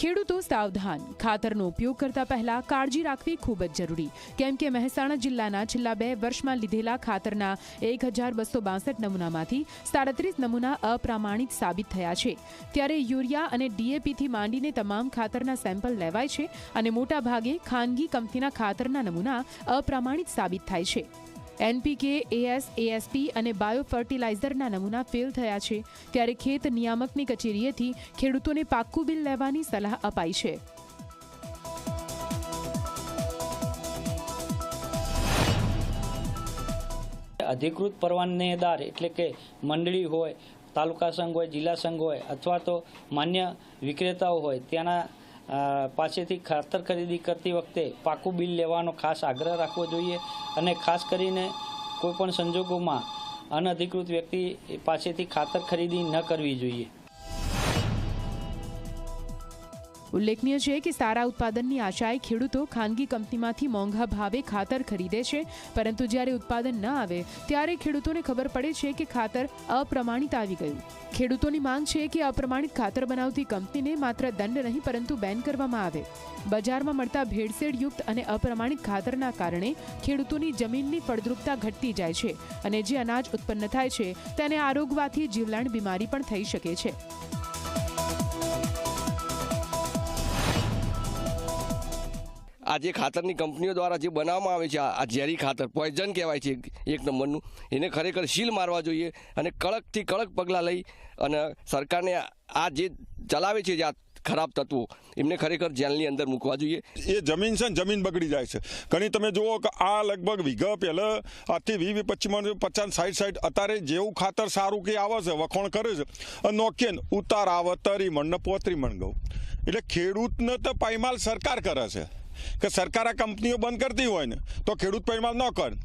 ખેડૂતો સાવધાન. ખાતરનો ઉપયોગ કરતા પહેલા કાળજી રાખવી ખૂબ જ જરૂરી. કેમ કે મહેસાણા જિલ્લાના છેલ્લા બે વર્ષમાં લીધેલા ખાતરના એક હજાર બસો બાસઠ નમૂનામાંથી સાડત્રીસ નમૂના અપ્રામાણિક સાબિત થયા છે. ત્યારે યુરિયા અને ડીએપીથી માંડીને તમામ ખાતરના સેમ્પલ લેવાય છે અને મોટાભાગે ખાનગી કંપનીના ખાતરના નમૂના અપ્રામાણિક સાબિત થાય છે. એનપીકે, એએસ, એએસપી અને બાયો ફર્ટિલાઇઝરના નમૂના ફેલ થયા છે. ત્યારે ખેત નિયામકની કચેરીએથી ખેડૂતોને પાક્કું બિલ લેવાની સલાહ અપાઈ છે. અધિકૃત પરવાનેદાર એટલે કે મંડળી હોય, તાલુકા સંઘ હોય, જિલ્લા સંઘ હોય અથવા તો માન્ય વિક્રેતાઓ હોય, ત્યાંના પાસેથી ખાતર ખરીદી કરતી વખતે પાકું બિલ લેવાનો ખાસ આગ્રહ રાખવો જોઈએ અને ખાસ કરીને કોઈપણ સંજોગોમાં અનધિકૃત વ્યક્તિ પાસેથી ખાતર ખરીદી ન કરવી જોઈએ. ઉલ્લેખનીય છે કે સારા ઉત્પાદનની આશાએ ખેડૂતો ખાનગી કંપનીમાંથી મોંઘા ભાવે ખાતર ખરીદે છે. પરંતુ જ્યારે ઉત્પાદન ન આવે, ત્યારે ખેડૂતોને ખબર પડે છે કે ખાતર અપ્રમાણિત આવી ગયું. ખેડૂતોની માંગ છે કે અપ્રમાણિત ખાતર બનાવતી કંપનીને માત્ર દંડ નહીં, પરંતુ બેન કરવામાં આવે. બજારમાં મળતા ભેળસેળયુક્ત અને અપ્રમાણિત ખાતરના કારણે ખેડૂતોની જમીનની ફળદ્રુપતા ઘટતી જાય છે અને જે અનાજ ઉત્પન્ન થાય છે, તેને આરોગવાથી જીવલેણ બીમારી પણ થઈ શકે છે. આ જે ખાતરની કંપનીઓ દ્વારા જે બનાવવામાં આવે છે, આ ઝેરી ખાતર પોઈઝન કહેવાય છે એક નંબરનું, એને ખરેખર શીલ મારવા જોઈએ અને કડકથી કડક પગલાં લઈ અને સરકારને આ જે ચલાવે છે જે આ ખરાબ તત્વો, એમને ખરેખર જેલની અંદર મૂકવા જોઈએ. એ જમીન છે ને, જમીન બગડી જાય છે. ઘણી તમે જુઓ કે આ લગભગ વીઘા પહેલાં આજથી વી વી પચીસ, પચાસ સાઠ સાઠ અત્યારે જેવું ખાતર સારું કે આવે છે, વખોણ કરે છે. અને નોખીએ ને ઉતાર આવે, તરી મણ ને પોતરી મણ ઘઉં એટલે ખેડૂતને તો પાયમાલ સરકાર કરે છે. કે સરકાર આ કંપનીઓ બંધ કરતી હોય ને તો ખેડૂત પરિમાણ ન કરે.